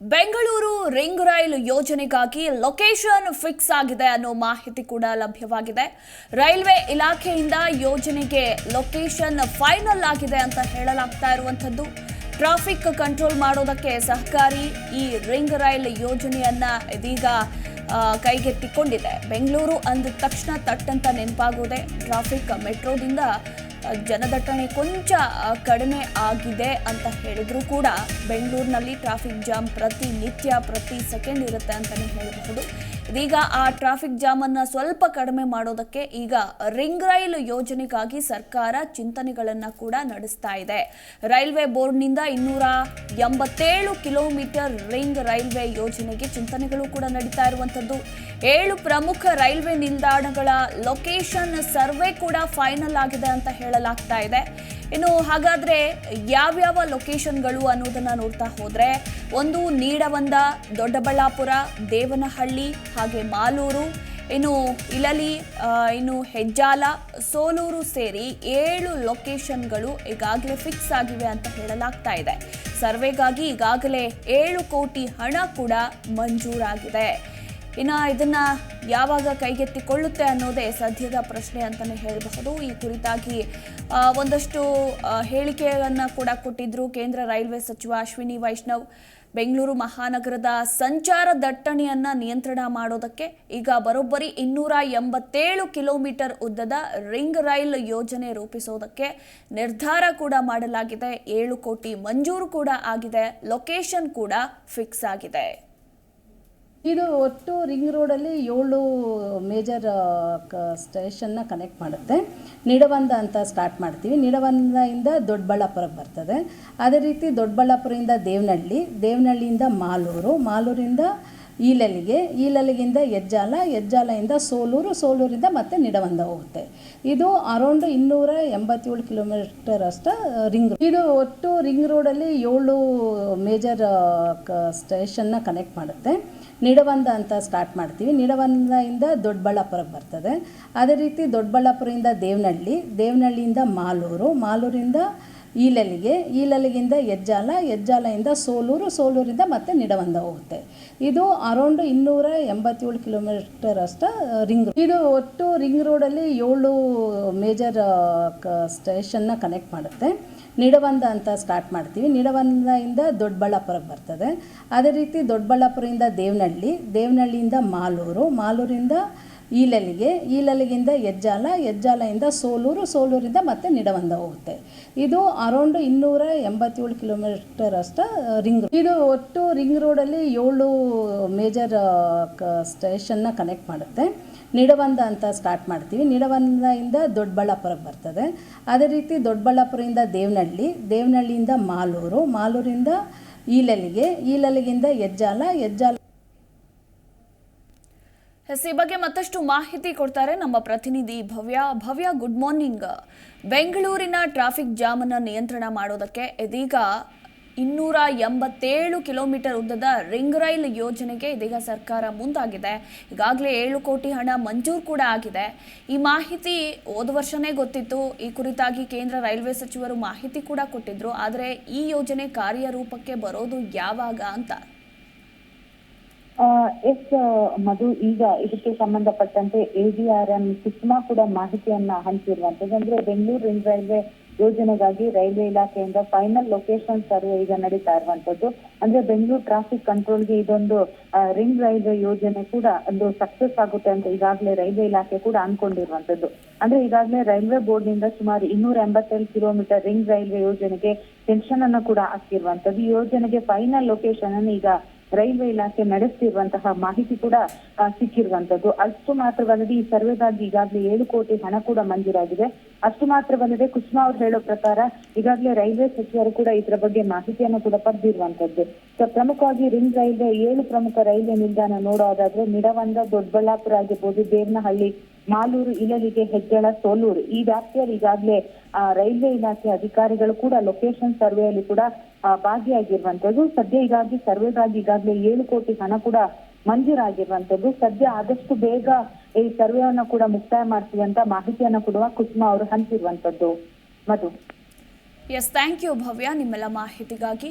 Bengaluru ring ರೈಲು ಯೋಜನೆಗಾಗಿ location fix ಆಗಿದೆ ಅನ್ನೋ ಮಾಹಿತಿ ಕೂಡ ಲಭ್ಯವಾಗಿದೆ. ರೈಲ್ವೆ ಇಲಾಖೆಯಿಂದ ಯೋಜನೆಗೆ ಲೊಕೇಶನ್ ಫೈನಲ್ ಆಗಿದೆ ಅಂತ ಹೇಳಲಾಗ್ತಾ ಇರುವಂಥದ್ದು. ಟ್ರಾಫಿಕ್ ಕಂಟ್ರೋಲ್ ಮಾಡೋದಕ್ಕೆ ಸಹಕಾರಿ ಈ ರಿಂಗ್ ರೈಲ್ ಯೋಜನೆಯನ್ನ ಇದೀಗ ಕೈಗೆತ್ತಿಕೊಂಡಿದೆ. ಬೆಂಗಳೂರು ಅಂದ ತಕ್ಷಣ ತಟ್ಟಂತ ನೆನಪಾಗೋದೆ ಟ್ರಾಫಿಕ್ ಮೆಟ್ರೋದಿಂದ ಜನದಟ್ಟಣೆ ಕೊಂಚ ಕಡಿಮೆ ಆಗಿದೆ ಅಂತ ಹೇಳಿದ್ರು ಕೂಡ ಬೆಂಗಳೂರಿನಲ್ಲಿ ಟ್ರಾಫಿಕ್ ಜಾಮ್ ಪ್ರತಿ ನಿತ್ಯ, ಪ್ರತಿ ಸೆಕೆಂಡ್ ಇರುತ್ತೆ ಅಂತಲೇ ಹೇಳಬಹುದು. ಇದೀಗ ಆ ಟ್ರಾಫಿಕ್ ಜಾಮ್ ಅನ್ನ ಸ್ವಲ್ಪ ಕಡಿಮೆ ಮಾಡೋದಕ್ಕೆ ಈಗ ರಿಂಗ್ ರೈಲ್ ಯೋಜನೆಗಾಗಿ ಸರ್ಕಾರ ಚಿಂತನೆಗಳನ್ನ ಕೂಡ ನಡೆಸ್ತಾ ಇದೆ. ರೈಲ್ವೆ ಬೋರ್ಡ್ನಿಂದ ಇನ್ನೂರ ಎಂಬತ್ತೇಳು ಕಿಲೋಮೀಟರ್ ರಿಂಗ್ ರೈಲ್ವೆ ಯೋಜನೆಗೆ ಚಿಂತನೆಗಳು ಕೂಡ ನಡೀತಾ ಇರುವಂತದ್ದು ಏಳು ಪ್ರಮುಖ ರೈಲ್ವೆ ನಿಲ್ದಾಣಗಳ ಲೊಕೇಶನ್ ಸರ್ವೆ ಕೂಡ ಫೈನಲ್ ಆಗಿದೆ ಅಂತ ಹೇಳಲಾಗ್ತಾ ಇದೆ. ಇನ್ನು ಹಾಗಾದ್ರೆ ಯಾವ್ಯಾವ ಲೊಕೇಶನ್ಗಳು ಅನ್ನೋದನ್ನ ನೋಡ್ತಾ ಹೋದರೆ, ಒಂದು ನೀಡವಂದ ದೊಡ್ಡಬಳ್ಳಾಪುರ, ದೇವನಹಳ್ಳಿ, ಹಾಗೆ ಮಾಲೂರು, ಇನ್ನು ಇಲಲಿ ಇನ್ನು ಹೆಜ್ಜಾಲ, ಸೋಲೂರು ಸೇರಿ ಏಳು ಲೊಕೇಶನ್ಗಳು ಈಗಾಗಲೇ ಫಿಕ್ಸ್ ಆಗಿವೆ ಅಂತ ಹೇಳಲಾಗ್ತಾ ಇದೆ. ಸರ್ವೆಗಾಗಿ ಈಗಾಗಲೇ ಏಳು ಕೋಟಿ ಹಣ ಕೂಡ ಮಂಜೂರಾಗಿದೆ. ಇನ್ನು ಇದನ್ನ ಯಾವಾಗ ಕೈಗೆತ್ತಿಕೊಳ್ಳುತ್ತೆ ಅನ್ನೋದೇ ಸದ್ಯದ ಪ್ರಶ್ನೆ ಅಂತಲೇ ಹೇಳಬಹುದು. ಈ ಕುರಿತಾಗಿ ಒಂದಷ್ಟು ಹೇಳಿಕೆಯನ್ನು ಕೂಡ ಕೊಟ್ಟಿದ್ದರು ಕೇಂದ್ರ ರೈಲ್ವೆ ಸಚಿವ ಅಶ್ವಿನಿ ವೈಷ್ಣವ್. ಬೆಂಗಳೂರು ಮಹಾನಗರದ ಸಂಚಾರ ದಟ್ಟಣೆಯನ್ನು ನಿಯಂತ್ರಣ ಮಾಡೋದಕ್ಕೆ ಈಗ ಬರೋಬ್ಬರಿ ಇನ್ನೂರ ಎಂಬತ್ತೇಳು ಕಿಲೋಮೀಟರ್ ಉದ್ದದ ರಿಂಗ್ ರೈಲ್ ಯೋಜನೆ ರೂಪಿಸೋದಕ್ಕೆ ನಿರ್ಧಾರ ಕೂಡ ಮಾಡಲಾಗಿದೆ. ಏಳು ಕೋಟಿ ಮಂಜೂರು ಕೂಡ ಆಗಿದೆ. ಲೊಕೇಶನ್ ಕೂಡ ಫಿಕ್ಸ್ ಆಗಿದೆ. ಇದು ಒಟ್ಟು ರಿಂಗ್ ರೋಡಲ್ಲಿ ಏಳು ಮೇಜರ್ ಕ, ಸ್ಟೇಷನ್ನ ಕನೆಕ್ಟ್ ಮಾಡುತ್ತೆ. ನಿಡವಂದ ಅಂತ ಸ್ಟಾರ್ಟ್ ಮಾಡ್ತೀವಿ. ನಿಡವಂದಿಂದ ದೊಡ್ಡಬಳ್ಳಾಪುರಕ್ಕೆ ಬರ್ತದೆ. ಅದೇ ರೀತಿ ದೊಡ್ಡಬಳ್ಳಾಪುರದಿಂದ ದೇವನಹಳ್ಳಿ, ದೇವನಹಳ್ಳಿಯಿಂದ ಮಾಲೂರು, ಮಾಲೂರಿಂದ ಈಲಲಿಗೆ ಈಲಲಿಗಿಂದ ಹೆಜ್ಜಾಲ ಹೆಜ್ಜಾಲದಿಂದ ಸೋಲೂರು, ಸೋಲೂರಿಂದ ಮತ್ತೆ ನಿಡವಂದ ಹೋಗುತ್ತೆ. ಇದು ಅರೌಂಡ್ ಇನ್ನೂರ ಎಂಬತ್ತೇಳು ಕಿಲೋಮೀಟರ್ ಅಷ್ಟು ರಿಂಗ್ ಇದು ಒಟ್ಟು ರಿಂಗ್ ರೋಡಲ್ಲಿ ಏಳು ಮೇಜರ್ ಸ್ಟೇಷನ್ನ ಕನೆಕ್ಟ್ ಮಾಡುತ್ತೆ. ನಿಡವಂದ ಅಂತ ಸ್ಟಾರ್ಟ್ ಮಾಡ್ತೀವಿ. ನಿಡವಂದದಿಂದ ದೊಡ್ಡಬಳ್ಳಾಪುರಕ್ಕೆ ಬರ್ತದೆ. ಅದೇ ರೀತಿ ದೊಡ್ಡಬಳ್ಳಾಪುರದಿಂದ ದೇವನಹಳ್ಳಿ, ದೇವನಹಳ್ಳಿಯಿಂದ ಮಾಲೂರು, ಮಾಲೂರಿಂದ ಈಲಲಿಗೆ ಈಲಲಿಗಿಂದ ಹೆಜ್ಜಾಲ ಎಜ್ಜಾಲೆಯಿಂದ ಸೋಲೂರು, ಸೋಲೂರಿಂದ ಮತ್ತೆ ನಿಡವಂದ ಹೋಗುತ್ತೆ. ಇದು ಅರೌಂಡ್ ಇನ್ನೂರ ಎಂಬತ್ತೇಳು ಕಿಲೋಮೀಟರ್ ಅಷ್ಟ ರಿಂಗ್ ಇದು ಒಟ್ಟು ರಿಂಗ್ ರೋಡಲ್ಲಿ ಏಳು ಮೇಜರ್ ಸ್ಟೇಷನ್ನ ಕನೆಕ್ಟ್ ಮಾಡುತ್ತೆ. ನಿಡವಂದ ಅಂತ ಸ್ಟಾರ್ಟ್ ಮಾಡ್ತೀವಿ. ನಿಡವಂದದಿಂದ ದೊಡ್ಡಬಳ್ಳಾಪುರಕ್ಕೆ ಬರ್ತದೆ. ಅದೇ ರೀತಿ ದೊಡ್ಡಬಳ್ಳಾಪುರದಿಂದ ದೇವನಹಳ್ಳಿ, ದೇವನಹಳ್ಳಿಯಿಂದ ಮಾಲೂರು, ಮಾಲೂರಿಂದ ಈಲಲಿಗೆ ಈಲಲಿಗಿಂದ ಹೆಜ್ಜಾಲ ಹೆಜ್ಜಾಲದಿಂದ ಸೋಲೂರು, ಸೋಲೂರಿಂದ ಮತ್ತೆ ನಿಡವಂದ ಹೋಗುತ್ತೆ. ಇದು ಅರೌಂಡ್ ಇನ್ನೂರ ಎಂಬತ್ತೇಳು ಕಿಲೋಮೀಟರ್ ಅಷ್ಟ ರಿಂಗ್ ಇದು ಒಟ್ಟು ರಿಂಗ್ ರೋಡಲ್ಲಿ ಏಳು ಮೇಜರ್ ಸ್ಟೇಷನ್ನ ಕನೆಕ್ಟ್ ಮಾಡುತ್ತೆ. ನಿಡವಂದ ಅಂತ ಸ್ಟಾರ್ಟ್ ಮಾಡ್ತೀವಿ. ನಿಡವಂದದಿಂದ ದೊಡ್ಡಬಳ್ಳಾಪುರಕ್ಕೆ ಬರ್ತದೆ. ಅದೇ ರೀತಿ ದೊಡ್ಡಬಳ್ಳಾಪುರದಿಂದ ದೇವನಹಳ್ಳಿ, ದೇವನಹಳ್ಳಿಯಿಂದ ಮಾಲೂರು, ಮಾಲೂರಿಂದ ಈಲಲಿಗೆ ಈಲಲಿಗಿಂದ ಹೆಜ್ಜಾಲ ಹೆಜ್ಜಾಲ ಎಸ್, ಈ ಬಗ್ಗೆ ಮತ್ತಷ್ಟು ಮಾಹಿತಿ ಕೊಡ್ತಾರೆ ನಮ್ಮ ಪ್ರತಿನಿಧಿ ಭವ್ಯ. ಭವ್ಯ ಗುಡ್ ಮಾರ್ನಿಂಗ್ ಬೆಂಗಳೂರಿನ ಟ್ರಾಫಿಕ್ ಜಾಮ್ ಅನ್ನು ನಿಯಂತ್ರಣ ಮಾಡೋದಕ್ಕೆ ಇದೀಗ ಇನ್ನೂರ ಎಂಬತ್ತೇಳು ಕಿಲೋಮೀಟರ್ ಉದ್ದದ ರಿಂಗ್ ರೈಲ್ ಯೋಜನೆಗೆ ಇದೀಗ ಸರ್ಕಾರ ಮುಂದಾಗಿದೆ. ಈಗಾಗಲೇ ಏಳು ಕೋಟಿ ಹಣ ಮಂಜೂರು ಕೂಡ ಆಗಿದೆ. ಈ ಮಾಹಿತಿ ಹೋದ ವರ್ಷನೇ ಗೊತ್ತಿತ್ತು. ಈ ಕುರಿತಾಗಿ ಕೇಂದ್ರ ರೈಲ್ವೆ ಸಚಿವರು ಮಾಹಿತಿ ಕೂಡ ಕೊಟ್ಟಿದ್ರು. ಆದರೆ ಈ ಯೋಜನೆ ಕಾರ್ಯರೂಪಕ್ಕೆ ಬರೋದು ಯಾವಾಗ ಅಂತ. ಎಸ್ ಮಧು, ಈಗ ಇದಕ್ಕೆ ಸಂಬಂಧಪಟ್ಟಂತೆ ಎಡಿಆರ್ಎಂ ಸುಷ್ಮಾ ಕೂಡ ಮಾಹಿತಿಯನ್ನ ಹಂಚಿರುವಂತದ್ದು ಅಂದ್ರೆ ಬೆಂಗಳೂರು ರಿಂಗ್ ರೈಲ್ವೆ ಯೋಜನೆಗಾಗಿ ರೈಲ್ವೆ ಇಲಾಖೆಯಿಂದ ಫೈನಲ್ ಲೊಕೇಶನ್ ಸರ್ವೆ ಈಗ ನಡೀತಾ ಇರುವಂತದ್ದು ಅಂದ್ರೆ ಬೆಂಗಳೂರು ಟ್ರಾಫಿಕ್ ಕಂಟ್ರೋಲ್ಗೆ ಇದೊಂದು ರಿಂಗ್ ರೈಲ್ವೆ ಯೋಜನೆ ಕೂಡ ಒಂದು ಸಕ್ಸಸ್ ಆಗುತ್ತೆ ಅಂತ ಈಗಾಗಲೇ ರೈಲ್ವೆ ಇಲಾಖೆ ಕೂಡ ಅನ್ಕೊಂಡಿರುವಂತದ್ದು ಅಂದ್ರೆ ಈಗಾಗಲೇ ರೈಲ್ವೆ ಬೋರ್ಡ್ನಿಂದ ಸುಮಾರು ಇನ್ನೂರ ಎಂಬತ್ತೇಳು ಕಿಲೋಮೀಟರ್ ರಿಂಗ್ ರೈಲ್ವೆ ಯೋಜನೆಗೆ ಟೆನ್ಷನ್ ಅನ್ನು ಕೂಡ ಹಾಕಿರುವಂತದ್ದು ಈ ಯೋಜನೆಗೆ ಫೈನಲ್ ಲೊಕೇಶನ್ ಅನ್ನು ಈಗ ರೈಲ್ವೆ ಇಲಾಖೆ ನಡೆಸ್ತಿರುವಂತಹ ಮಾಹಿತಿ ಕೂಡ ಸಿಕ್ಕಿರುವಂತದ್ದು ಅಷ್ಟು ಮಾತ್ರವಲ್ಲದೆ ಈ ಸರ್ವೆಗಾಗಿ ಈಗಾಗಲೇ ಏಳು ಕೋಟಿ ಹಣ ಕೂಡ ಮಂಜೂರಾಗಿದೆ. ಅಷ್ಟು ಮಾತ್ರವಲ್ಲದೆ ಕುಸುಮಾ ಅವ್ರು ಹೇಳೋ ಪ್ರಕಾರ ಈಗಾಗಲೇ ರೈಲ್ವೆ ಸಚಿವರು ಕೂಡ ಇದರ ಬಗ್ಗೆ ಮಾಹಿತಿಯನ್ನು ಕೂಡ ಪಡೆದಿರುವಂತದ್ದು ಸೊ, ಪ್ರಮುಖವಾಗಿ ರಿಂಗ್ ರೈಲ್ವೆ, ಏಳು ಪ್ರಮುಖ ರೈಲ್ವೆ ನಿಲ್ದಾಣ ನೋಡೋದಾದ್ರೆ ನಿಡವಂದ ದೊಡ್ಡಬಳ್ಳಾಪುರ ಆಗಿರ್ಬೋದು, ದೇವನಹಳ್ಳಿ ಮಾಲೂರು ಇಲಲಿಗೆ ಹೆಗ್ಗಳ ಸೋಲೂರು. ಈ ವ್ಯಾಪ್ತಿಯಲ್ಲಿ ಈಗಾಗಲೇ ರೈಲ್ವೆ ಇಲಾಖೆ ಅಧಿಕಾರಿಗಳು ಕೂಡ ಲೊಕೇಶನ್ ಸರ್ವೆಯಲ್ಲಿ ಕೂಡ ಭಾಗಿಯಾಗಿರುವಂತದ್ದು ಸದ್ಯ ಈಗಾಗಿ ಸರ್ವೆಗಾಗಿ ಈಗಾಗಲೇ ಏಳು ಕೋಟಿ ಹಣ ಕೂಡ ಮಂಜೂರಾಗಿರುವಂತದ್ದು ಸದ್ಯ ಆದಷ್ಟು ಬೇಗ ಈ ಸರ್ವೆಯನ್ನು ಕೂಡ ಮುಕ್ತಾಯ ಮಾಡ್ತೀವಿ ಅಂತ ಮಾಹಿತಿಯನ್ನ ಕೊಡುವ ಕುಸುಮಾ ಅವರು ಹಂಚಿರುವಂತದ್ದು Madhu. Yes thank you Bhavya. ನಿಮ್ಮೆಲ್ಲ ಮಾಹಿತಿಗಾಗಿ